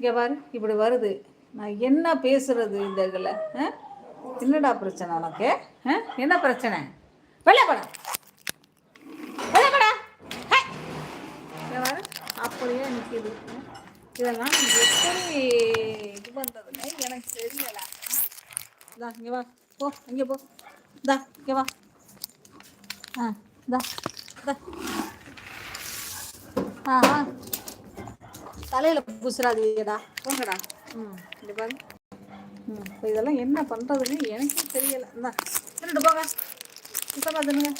இங்கே பாரு இப்படி வருது. நான் என்ன பேசுறது இந்த இதில்? ஆ? என்னடா பிரச்சனை உனக்கு? ஆ? என்ன பிரச்சனை? வெளியப்படா வெளியப்படா ஹை! பாரு அப்படியே நிற்கிது இதெல்லாம் எப்படி இது பண்ணுறதுன்னு எனக்கு தெரியலை. இந்தா இங்கே வா. போ இங்கே போ. இந்தா இங்கே வா. ஆ இந்தா இந்தா. ஆ ஆ. தலையில் பூசுறாதீங்கடா. போங்கடா. ம். இங்கே பாரு. ம். இப்போ இதெல்லாம் என்ன பண்ணுறதுன்னு எனக்கே தெரியலை. இந்தா தின்னுட்டு போங்க. சுத்தமாக தின்னுங்க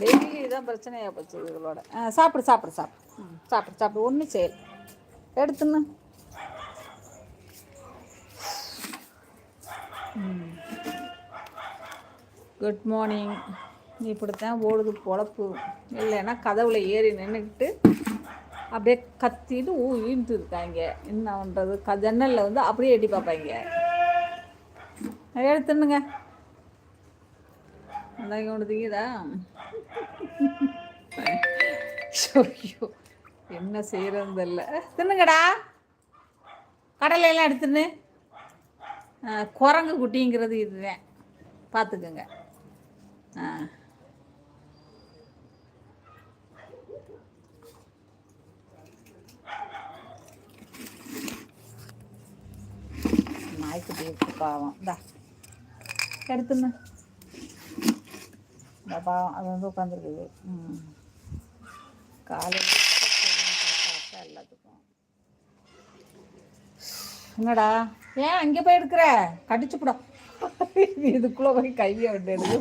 டெய்லி தான் பிரச்சனையாக போச்சு இதுகளோட ஆ சாப்பிடு சாப்பிடு சாப்பிடு. ம் சாப்பிடு சாப்பிடு. ஒன்றும் செய்யல. எடுத்துன்னு. குட் மார்னிங் இப்படித்தான் ஓடுது பொழப்பு. இல்லைன்னா கதவுல ஏறி நின்றுக்கிட்டு அப்படியே கத்தின்னு ஊ ஈன்ட்டு இருக்காங்க என்ன பண்ணுறது க ஜன்னலில் வந்து அப்படியே எட்டி பார்ப்பாங்க. எடுத்துனுங்க அந்தாங்க ஒன்று திங்குதா? ஐயோ என்ன செய்கிறது இல்லை தின்னுங்கடா. கடலையெல்லாம் எடுத்துன்னு குரங்கு குட்டிங்கிறது இதுதான். பார்த்துக்குங்க. ஆ நாய்க்குட்டி இருக்கு பாவம். இந்தா எடுத்துன்னு இந்த பாவம் அது வந்து உட்காந்துருக்குது ம். காலையில் எல்லாத்துக்கும். என்னடா ஏன் அங்கே போய் எடுக்கிற? கடிச்சு கூட இதுக்குள்ளே போய் கையை விட்டு எடுக்கு.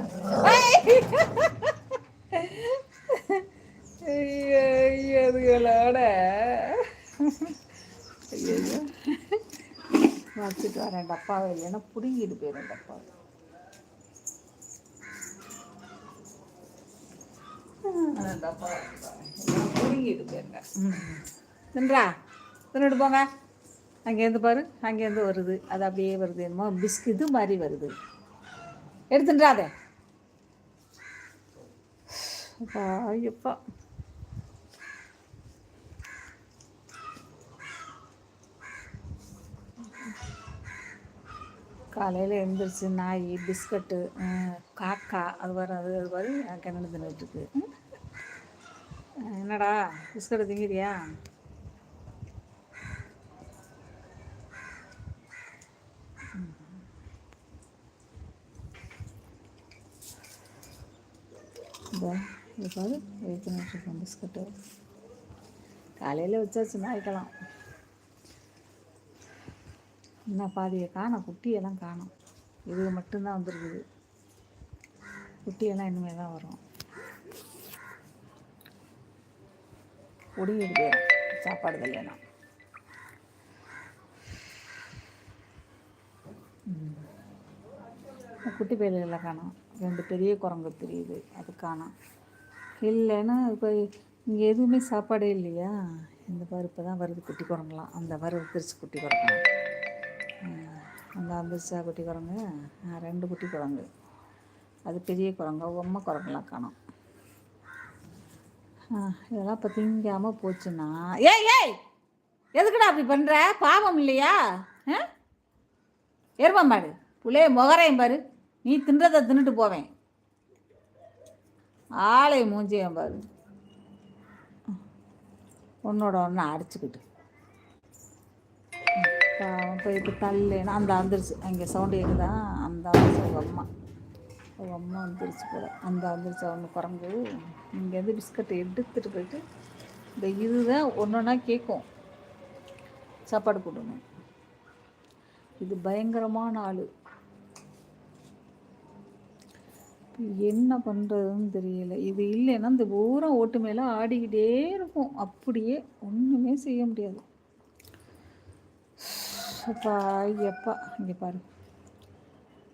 ஐயோ ஐயோ அதுகளோட ஐயோ வச்சுட்டு வரேன் டப்பாவை இல்லைன்னா பிடுங்கிட்டு போயிடும் டப்பாவை இல்லைன்னா பிடுங்கிட்டு போயிருங்க தின்றா தின்னுட்டு போங்க. அங்கேருந்து பாரு அங்கேருந்து வருது. அது அப்படியே வருது என்னமோ பிஸ்கு மாதிரி வருது. எடுத்துட்டாதே அப்பா ஐயப்பா. காலையில் எழுந்திரிச்சு நாய் பிஸ்கட்டு காக்கா அது வர அது அது வரை கிணறு தின்னுட்டுருக்கு என்னடா பிஸ்கட்டு திங்கிறியா இப்போ இது பாரு பிஸ்கட்டு. காலையில் வச்சாச்சு நாய்க்கலாம் என்ன பாதியை காணோம். குட்டியெல்லாம் காணோம். இது மட்டும்தான் வந்துருக்குது. குட்டியெல்லாம் இனிமேல் தான் வரும். ஒடிங்கிட்டு சாப்பாடு இல்லைன்னா குட்டி பயல்களை காணும். ரெண்டு பெரிய குரங்கு தெரியுது. அது காணோம். இல்லைன்னா இப்போ இங்கே எதுவுமே சாப்பாடே இல்லையா? இந்த பருப்பு தான் வருது குட்டி குரங்குலாம். அந்த வருது திருச்சி குட்டி குரங்கு அந்த வந்துருச்சா குட்டி குரங்கு ரெண்டு குட்டி குரங்கு. அது பெரிய குரங்கு உம்மை குரங்குலாம் காணும். இதெல்லாம் இப்போ திங்காமல் போச்சுன்னா ஏய் ஏய்! எதுக்குடா அப்படி பண்ணுற பாவம் இல்லையா? ஆ? எரும மாடு புள்ளைய முகரையும் பாரு. நீ தின்றதை தின்னுட்டு போவேன். ஆளை மூஞ்சியம் பாரு. உன்னோட ஒன்று அடிச்சுக்கிட்டு. போயிட்டு தள்ளுனா அந்த வந்துருச்சு அங்கே சவுண்டு கேட்குதா அந்த வந்துருச்சு உங்கள் அம்மா. உங்கள் அம்மா வந்துருச்சு போல. அந்த வந்துருச்சு ஒன்று குரங்கு. இங்கேருந்து பிஸ்கட்டை எடுத்துட்டு போயிட்டு இந்த இதுதான் ஒன்று ஒன்றா கேட்கும் சாப்பாடு போடணும் இது பயங்கரமான ஆள். என்ன பண்ணுறதுன்னு தெரியல. இது இல்லைன்னா இந்த பூரா ஓட்டு மேலே ஆடிக்கிட்டே இருக்கும். அப்படியே ஒன்றுமே செய்ய முடியாது. அப்பா ஐயப்பா இங்கே பாரு.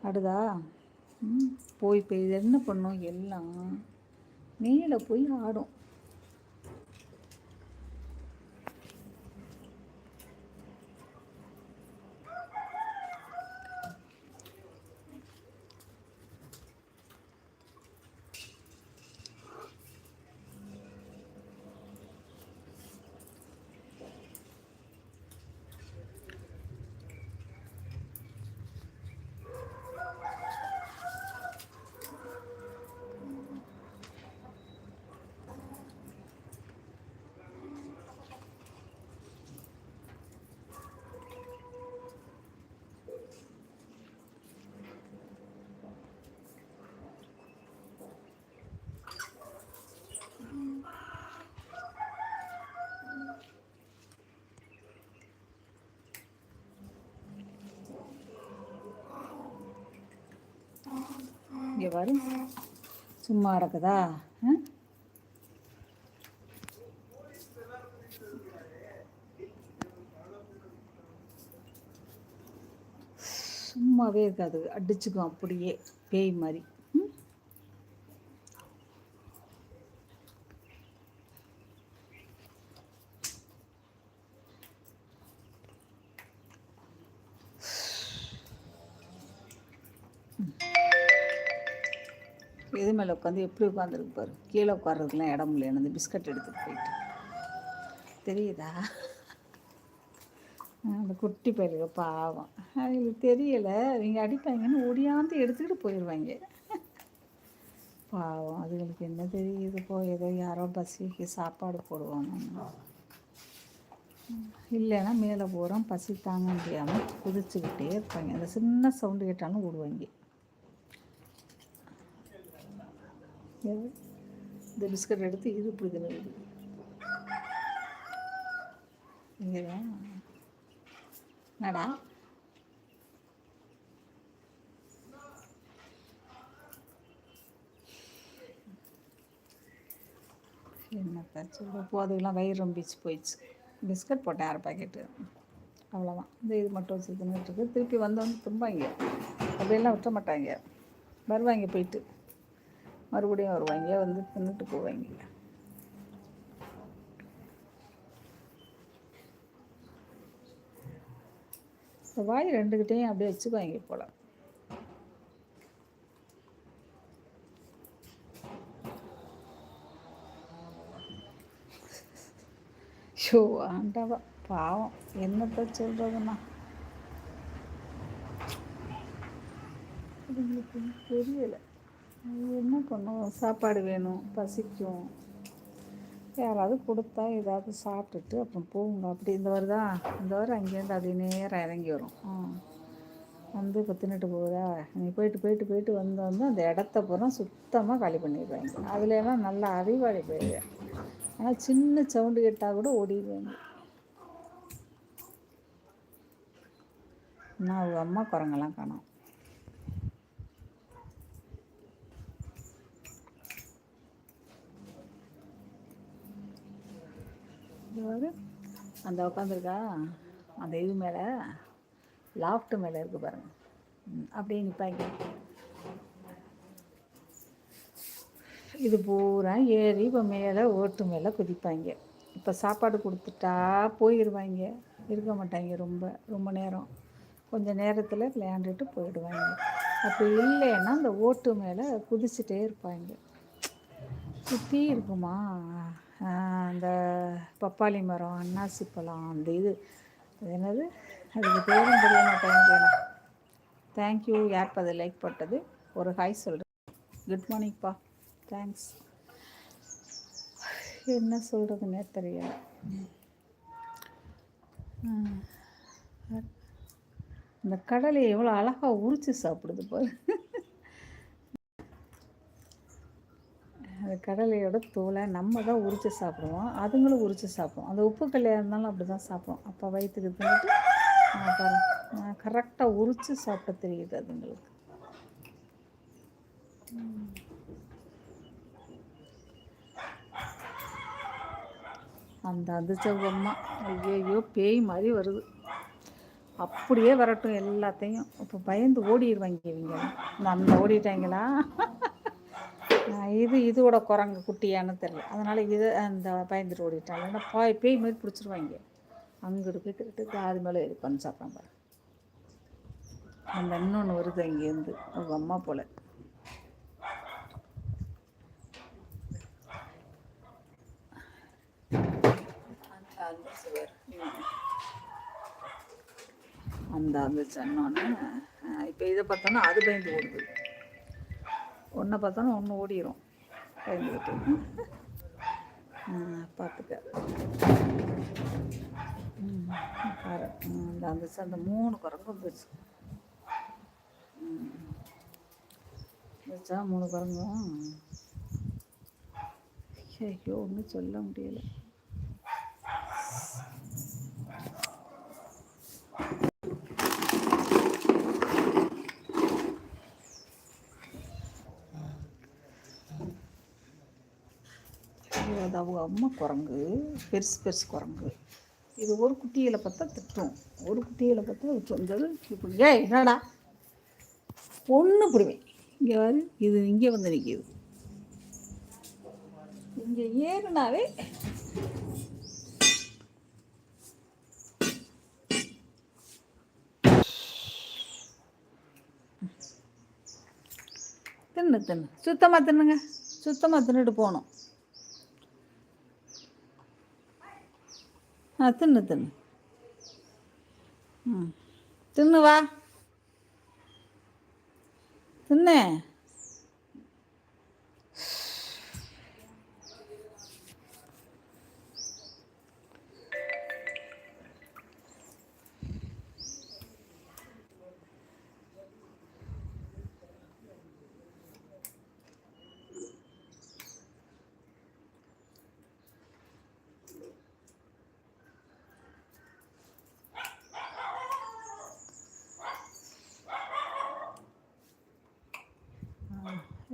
அடுதா? ம் போய் போய் என்ன பண்ணும்? எல்லாம் மேலே போய் ஆடும். இங்கே பாரு. சும்மா இருக்குதா? ஆ? சும்மாவே இருக்காது. அடிச்சுக்கும் அப்படியே பேய் மாதிரி. எது இது மேலே உட்காந்து எப்படி உட்காந்துருக்கு பாரு. கீழே உட்கார்றதுக்குலாம் இடம் இல்லைன்னு அந்த பிஸ்கட் எடுத்துகிட்டு போயிட்டு. தெரியுதா? அந்த குட்டி பயிலுக பாவம். அவங்களுக்கு தெரியலை. அவங்க அடிப்பாங்கன்னு ஓடியாந்து எடுத்துக்கிட்டு போயிடுவாங்க பாவம். அதுகளுக்கு என்ன தெரியுது? போ ஏதோ யாரோ பசிக்கு சாப்பாடு போடுவாங்க. இல்லைன்னா மேலே போகிறோம் பசி தாங்க முடியாமல் குதிச்சுக்கிட்டே இருப்பாங்க. அந்த சின்ன சவுண்டு கேட்டாலும் ஓடுவாங்க. இந்த பிஸ்கட் எடுத்து இது இப்படி தின்னு இங்கே நடா என்னப்பா சொல்ல போதுக்கெல்லாம் வயிறு ரொம்பிச்சு போயிடுச்சு. பிஸ்கட் போட்டேன் அரை பாக்கெட்டு. அவ்வளோதான் இந்த இது மட்டும் வச்சு தின்னுட்டு இருக்கு. திருப்பி வந்தவொடனே தும்பாங்க அப்படியெல்லாம் விட்ட மாட்டாங்க வருவாங்க போயிட்டு. மறுபடியும் வருவாங்க. வந்து தின்னுட்டு போவாங்க. வாய் ரெண்டுக்கிட்டையும் அப்படியே வச்சுக்குவாங்க போல். ஷோ ஆண்டவா பாவம். என்னத்த சொல்கிறதுண்ணா புரியலை. தெரியலை என்ன பண்ணும் சாப்பாடு வேணும். பசிக்கும். யாராவது கொடுத்தா ஏதாவது சாப்பிட்டுட்டு அப்புறம் போகுங்க அப்படி இந்த வருதா இந்த வாரம் அங்கேருந்து அப்படியே நேரம் இறங்கி வரும். வந்து இப்போ தின்னுட்டு போகுதா? நீ போயிட்டு போயிட்டு போயிட்டு வந்து வந்து அந்த இடத்த பூரா சுத்தமாக காலி பண்ணிடுவாங்க. அதுலலாம் நல்லா அறிவாளி போயிடுவேன் ஆனால் சின்ன சவுண்டு கேட்டால் கூட ஓடிடுவாங்க. நான் அவங்க அம்மா குரங்கெல்லாம் காணோம் இது பாரு, அந்த உட்காந்துருக்கா அந்த இது மேலே லாஃப்ட் மேலே இருக்கு பாருங்க. அப்படியே நிற்பாங்க இது பூரா ஏறி இப்போ மேலே ஓட்டு மேலே குதிப்பாங்க. இப்போ சாப்பாடு கொடுத்துட்டா போயிடுவாங்க இருக்க மாட்டாங்க ரொம்ப ரொம்ப நேரம். கொஞ்சம் நேரத்தில் விளையாண்டுட்டு போயிடுவாங்க. அப்படி இல்லைன்னா அந்த ஓட்டு மேலே குதிச்சுட்டே இருப்பாங்க. சுற்றி இருக்குமா? அந்த பப்பாளி மரம் அன்னாசி பழம் அந்த இது. என்னது? அதுக்கு பேரும் தெரிய மாட்டேங்குது. தேங்க்யூ யார் இப்போ அதை லைக் பட்டது? ஒரு ஹாய் சொல்கிறேன் குட் மார்னிங்ப்பா தேங்க்ஸ் என்ன சொல்கிறதுனே தெரியல இந்த கடலை எவ்வளோ அழகாக உரிச்சு சாப்பிடுது பாரு. அந்த கடலையோட தோலை நம்ம தான் உரித்து சாப்பிடுவோம். அதுங்களும் உரித்து சாப்பிடுவோம். அந்த உப்பு கல்லையாக இருந்தாலும் அப்படி தான் சாப்பிடுவோம். அப்போ வயிற்றுக்கு தின்னுட்டு கரெக்டாக உரித்து சாப்பிட தெரியுது அதுங்களுக்கு. அந்த அதிர்ச்சவம்மா ஐயோ பேய் மாதிரி வருது. அப்படியே வரட்டும் எல்லாத்தையும். இப்போ பயந்து ஓடிடுவாங்க இவங்க. நம்ம ஓடிட்டாங்களா? இது இதோட குரங்கு குட்டியான்னு தெரியல. அதனால் இது அந்த பயந்துட்டு ஓடிட்டாங்க. இல்லைன்னா பாய் பேய் மாதிரி பிடிச்சிருவாங்க. அங்கிட்டு போய் கிட்ட அது மேலே ஏறி உட்காந்து சாப்பிட்றாங்க அந்த இன்னொன்று வருது அங்கேருந்து அவங்க அம்மா போல். அந்த அந்த சொன்னோன்னே இப்போ இதை பார்த்தோன்னா அது பயந்து ஓடுது. ஒன்றை பார்த்தாலும் ஒன்று ஓடிரும். பயந்துக்கிட்டு பார்த்துக்க. பாரு. இந்த அந்த அந்த மூணு குரங்கு வந்துச்சு வச்சா மூணு குரங்கும்? ஐயோ ஒன்றும் சொல்ல முடியலை. அது அவங்க அம்மா குரங்கு பெருசு பெருசு குரங்கு. இது ஒரு குட்டியில் பார்த்தா திட்டும். ஒரு குட்டியில் பார்த்தா விட்டுரும் இப்படி ஏய் என்னடா? ஒன்று பிடிவேன் இங்கே வந்து இது இங்கே வந்து நிற்கிது இங்கே ஏறுனாவே தின்னு தின்னு. சுத்தமாக தின்னுங்க. சுத்தமாக தின்னுட்டு போகணும். ஆ தின்னு தின்னு ம் தின்னு வா தின்னு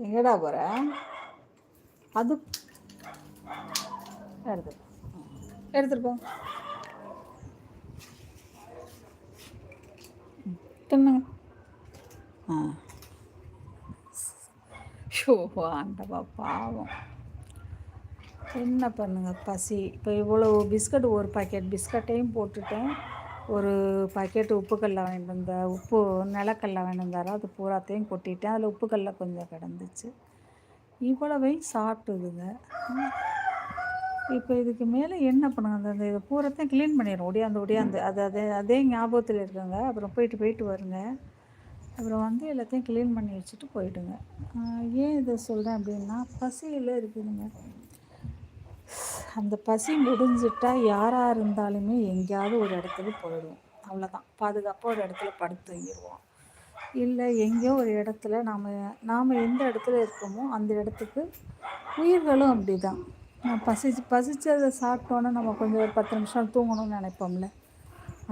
எங்கடா போகிற அது எடுத்து எடுத்துட்டு போ. ம், தின்னுங்க. ஆ. ஷோ ஆண்டவா பாவம். என்ன பண்ணுங்க பசி. இப்போ இவ்வளோ பிஸ்கட் ஒரு பாக்கெட் பிஸ்கட்டையும் போட்டுட்டேன். ஒரு பாக்கெட் உப்புக்கல்ல வாங்கிட்டு வந்தால் உப்பு நிலக்கல்ல வாங்கிட்டு வந்தாரோ? அது பூராத்தையும் கொட்டிட்டேன் அதில் உப்புக்கல்ல கொஞ்சம் கிடந்துச்சு. இவ்வளவையும் சாப்பிட்டுதுங்க. இப்போ இதுக்கு மேலே என்ன பண்ணுங்க அந்த அந்த இதை பூரத்தையும் க்ளீன் பண்ணிடுறோம் ஒடியாந்து ஒடியாந்து. அது அதே அதே ஞாபகத்தில் இருக்குங்க. அப்புறம் போயிட்டு போயிட்டு வருங்க. அப்புறம் வந்து எல்லாத்தையும் க்ளீன் பண்ணி வச்சுட்டு போயிடுங்க. ஏன் இதை சொல்கிறேன் அப்படின்னா பசியில் இருக்குதுங்க. அந்த பசி முடிஞ்சிட்டா யாராக இருந்தாலுமே எங்கேயாவது ஒரு இடத்துக்கு போயிடுவோம். அவ்வளோதான் பாதுகாப்பாக ஒரு இடத்துல படுத்து தூங்கிடுவோம். இல்லை எங்கேயோ ஒரு இடத்துல நாம் நாம் எந்த இடத்துல இருக்கோமோ அந்த இடத்துக்கு உயிர்களும் அப்படி தான் பசிச்சு பசிச்சதை சாப்பிட்டோன்னே நம்ம கொஞ்சம் ஒரு பத்து நிமிஷம் தூங்கணும்னு நினைப்போம்ல.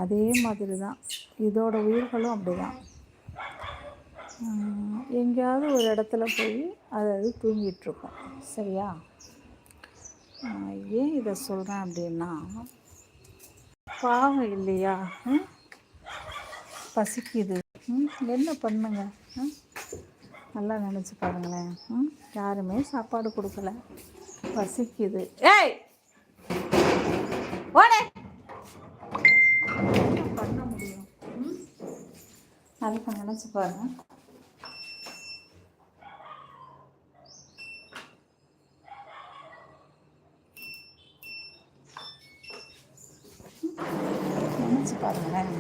அதே மாதிரி தான் இதோட உயிர்களும் அப்படி தான் எங்கேயாவது ஒரு இடத்துல போய் அதை அது தூங்கிட்டுருக்கோம் சரியா? ஏன் இதை சொல்கிறேன் அப்படின்னா பாவம் இல்லையா? பசிக்குது. ம் என்ன பண்ணுங்க? நல்லா நினச்சி பாருங்களேன். ம் யாருமே சாப்பாடு கொடுக்கல. பசிக்குது. ஏய்! ஓடே! பண்ண முடியும்? ம்? நல்லா நினச்சி பாருங்க நினச்சி பாருங்களேன்.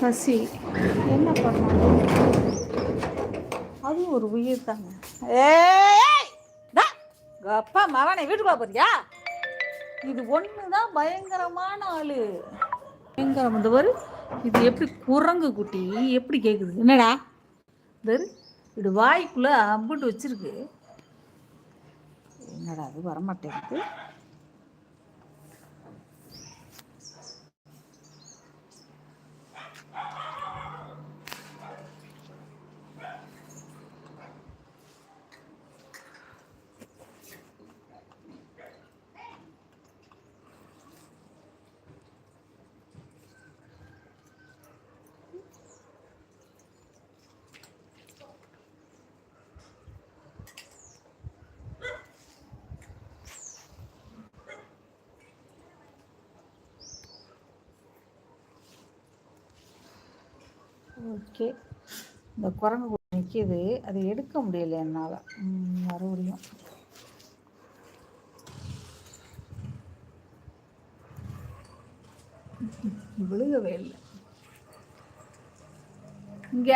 பசி. என்ன பண்ணணும்? அது ஒரு உயிர் தாங்க. அப்பா மகனை வீட்டுக்குள்ள போறியா? இது ஒன்று தான் பயங்கரமான ஆளு. பயங்கரம் இந்த ஒரு இது எப்படி குரங்கு குட்டி எப்படி கேட்குது என்னடா? வெறு இது வாய்க்குள்ளே அம்பிட்டு வச்சிருக்கு. என்னடா அது வரமாட்டேங்குது? ஓகே. இந்த குரங்கு நிற்கிது அதை எடுக்க முடியல என்னால். மறுபடியும். விழுகவே இல்லை. இங்கே